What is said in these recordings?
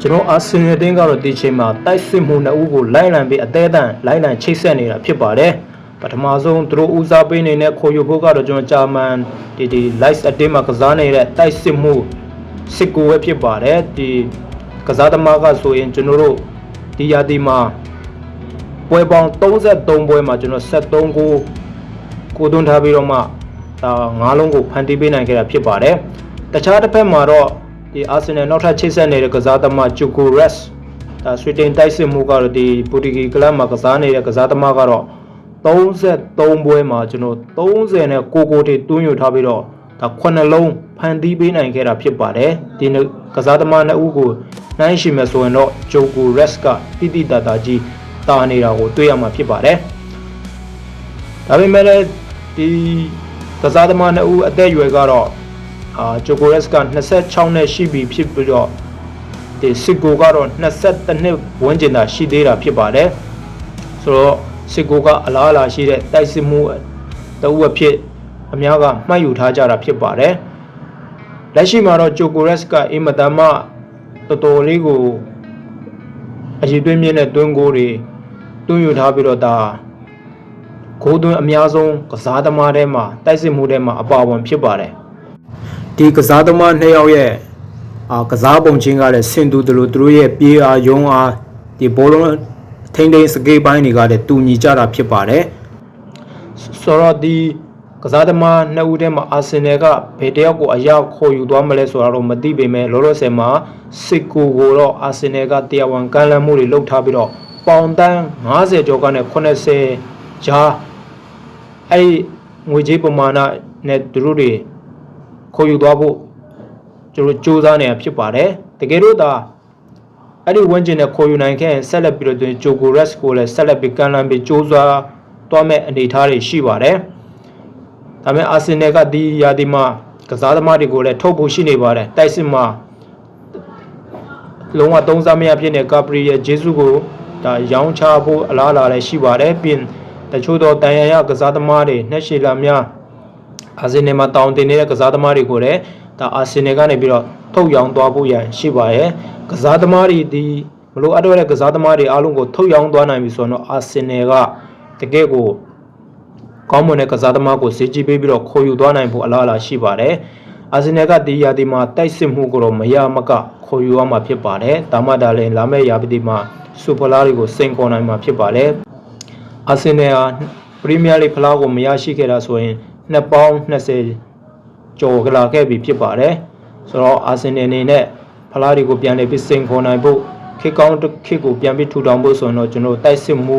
ကျွန်တော်အာဆင်နယ်တင်းကတော့ဒီချိန်မှာတိုက်စစ်မှုနှစ်ဦးကိုလိုက်လံပြီးအသေးအတန်လိုက်လံချိတ်ဆက်နေတာဖြစ်ပါတယ်ပထမဆုံးသူတို့ဦးစားပေးနေတဲ့ခိုယိုဖို့ကတော့ကျွန်တော်ဂျာမန်ဒီဒီ live အတင်းမှာကစားနေတဲ့တိုက်စစ်မှုစစ်ကူပဲဖြစ်ပါတယ်ဒီကစားသမားကဆိုရင်ကျွန်တော်တို့ဒီရာသီမှာပွဲပေါင်း33ပွဲမှာကျွန်တော်73ကိုကိုသွန်းထားပြီးတော့မှဒါ9လုံးကိုဖန်တီးပေးနိုင်ခဲ့တာဖြစ်ပါတယ်တခြားတစ်ဖက်မှာတော့ ဒီအာဆင်နယ်နောက်ထပ်ချိတ်ဆက်နေတဲ့ကစားသမားဂျူကိုရက်စ်ဒါဆွေတင်တိုက်စစ်မှုကတော့ဒီပူတီဂီကလပ်မှာကစားနေတဲ့ကစားသမားကတော့33ပွဲမှာကျွန်တော်30နဲ့ကိုကိုတေတွန်းယူထားပြီးတော့ဒါ9လုံးဖန်တီးပေးနိုင်ခဲ့တာဖြစ်ပါတယ်ဒီနေ့ကစားသမားနှစ်ဦးကိုနှိုင်းရှိမယ်ဆိုရင်တော့ဂျိုကိုရက်စ်ကတိတိတတ်တာကြီးတာနေတာကိုတွေ့ရမှာဖြစ်ပါတယ်ဒါပေမဲ့လည်းဒီကစားသမားနှစ်ဦးအသက်အရွယ်ကတော့ အာဂျိုကိုရက်စ်က26နဲ့ရှိပြီဖြစ်ပြီးတော့ဒီစစ်ကိုကတော့22နှစ်ဝန်းကျင်သာရှိသေးတာဖြစ်ပါတယ်ဆိုတော့စစ်ကိုကအလားအလာရှိတဲ့တိုက်စစ်မှုတအုပ်အဖြစ်အများကမှတ်ယူထားကြတာဖြစ်ပါတယ်လက်ရှိမှာတော့ဂျိုကိုရက်စ်ကအင်မတန်မှတော်တော်လေးကိုအရေးသွင်းမြင့်တဲ့တွင်းကိုတွေတွန်းယူထားပြီးတော့ဒါဂိုးသွင်းအများဆုံးကစားသမားထဲမှာတိုက်စစ်မှုထဲမှာအပါအဝင်ဖြစ်ပါတယ် ဒီကစားသမားနှစ်ယောက်ရဲ့အာကစားပုံချင်းကလည်းဆင်တူတယ်လို့သူတို့ရဲ့ပြေးအားယုံအားဒီဘောလုံးထိန်းသိမ်းစကေးပိုင်းတွေကလည်းတူညီကြတာဖြစ်ပါတယ်ဆိုတော့ဒီကစားသမားနှစ်ဦးထဲမှာအာဆင်နယ်ကဘယ်တယောက်ကိုအရောက်ခေါ်ယူသွားမလဲဆိုတာတော့မသိပေမဲ့လောလောဆယ်မှာစစ်ကူကိုတော့အာဆင်နယ်ကတရားဝင်ကမ်းလှမ်းမှုတွေလုပ်ထားပြီးတော့ပေါင်တန်း90ကျော်ကနေ80ဂျားအဲ့ဒီငွေကြေးပမာဏနဲ့သူတို့တွေ ခေါ်ယူသွားဖို့ကျွန်တော်စူးစမ်းနေတာဖြစ်ပါတယ်တကယ်လို့ဒါအဲ့ဒီဝန်းကျင်နဲ့ခေါ်ယူနိုင်ခဲ့ရင်ဆက်လက်ပြီးတော့ဂျိုကိုရက်စ်ကိုလည်းဆက်လက်ပြီးကမ်းလှမ်းပြီးစူးစမ်းသွားမဲ့အနေအထားတွေရှိပါတယ်ဒါပေမဲ့အာဆင်နယ်ကဒီရာသီမှာကစားသမားတွေကိုလည်းထုတ်ဖို့ရှိနေပါတယ်တိုက်စစ်မှာလုံးဝသုံးစားမရဖြစ်တဲ့ကာပရီရဲ့ဂျေဆုကိုဒါရောင်းချဖို့အလားအလာလည်းရှိပါတယ်ပြင်တချို့သောတန်ရရကစားသမားတွေနှက်ရှိလာများ အာဆင်နယ်မှာတောင်းတင်နေတဲ့ကစားသမားတွေကိုလည်းဒါအာဆင်နယ်ကနေပြီးတော့ထုတ်ရောင်းသွားဖို့ရန်ရှိပါရဲ့ကစားသမားတွေဒီမလို့အပ်တော့တဲ့ကစားသမားတွေအားလုံးကိုထုတ်ရောင်းသွားနိုင်ပြီဆိုတော့အာဆင်နယ်ကတကယ့်ကိုကောင်းမွန်တဲ့ကစားသမားကိုဈေးကြီးပေးပြီးတော့ခေါ်ယူသွားနိုင်ဖို့အလားအလာရှိပါတယ်အာဆင်နယ်ကဒီရာသီမှာတိုက်စစ်မှုကိုတော့မရမကခေါ်ယူရမှာဖြစ်ပါတယ်ဒါမှဒါလည်းလာမယ့်ရာသီမှာစူပလာတွေကိုစိန်ခေါ်နိုင်မှာဖြစ်ပါတယ်အာဆင်နယ်ဟာပရီးမီးယားလိဖလားကိုမရရှိခဲ့တာဆိုရင် နှစ်ပေါင်း20ကျော်ကလာခဲ့ပြီဖြစ်ပါတယ်ဆိုတော့အာဆင်နယ်အနေနဲ့ဖလားတွေကိုပြန်လည်ပြီးစိန်ခေါ်နိုင်ဖို့ခေတ်ကောင်းတစ်ခေတ်ကိုပြန်ပြီးထူထောင်ဖို့ဆိုရင်တော့ကျွန်တော်တိုက်စစ်မှု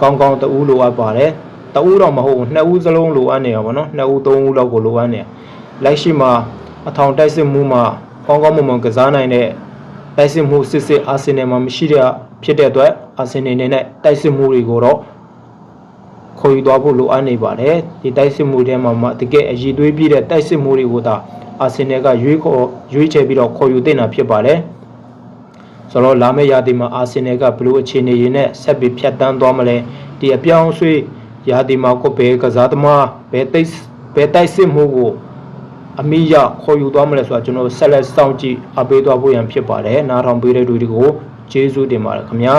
ကောင်းကောင်းတအူးလိုအပ်ပါတယ်တအူးတော့မဟုတ်ဘူးနှစ်ဦးစလုံးလိုအပ်နေရပါတော့နှစ်ဦးသုံးဦးလောက်ကိုလိုအပ်နေလက်ရှိမှာအထောင်တိုက်စစ်မှုမှာကောင်းကောင်းမွန်မွန်ကစားနိုင်တဲ့တိုက်စစ်မှုစစ်စစ်အာဆင်နယ်မှာမရှိတဲ့ဖြစ်တဲ့အတွက်အာဆင်နယ်နဲ့တိုက်စစ်မှုတွေကိုတော့ ခေါ်ယူသွားဖို့လိုအပ်နေပါတယ်ဒီတိုက်စစ်မှုထဲမှာမှတကယ်အည်သွေးပြည့်တဲ့တိုက်စစ်မှုတွေကိုသာအာဆင်နယ်ကရွေးခေါ်ရွေးချယ်ပြီးတော့ခေါ်ယူတင်တာဖြစ်ပါတယ်ဆိုတော့လာမယ့်ရာသီမှာအာဆင်နယ်ကဘလို့အခြေအနေရင်းနဲ့ဆက်ပြီးဖြတ်တန်းသွားမလဲဒီအပြောင်းအရွှေ့ရာသီမှာကိုဘယ်ကစားသမားဘယ်တိတ်ဘယ်တိုက်စစ်မှုကိုအမိရခေါ်ယူသွားမလဲဆိုတာကျွန်တော်ဆက်လက်စောင့်ကြည့်အပေးသွားဖို့ရန်ဖြစ်ပါတယ်နားထောင်ပေးတဲ့လူတွေကိုကျေးဇူးတင်ပါတယ်ခင်ဗျာ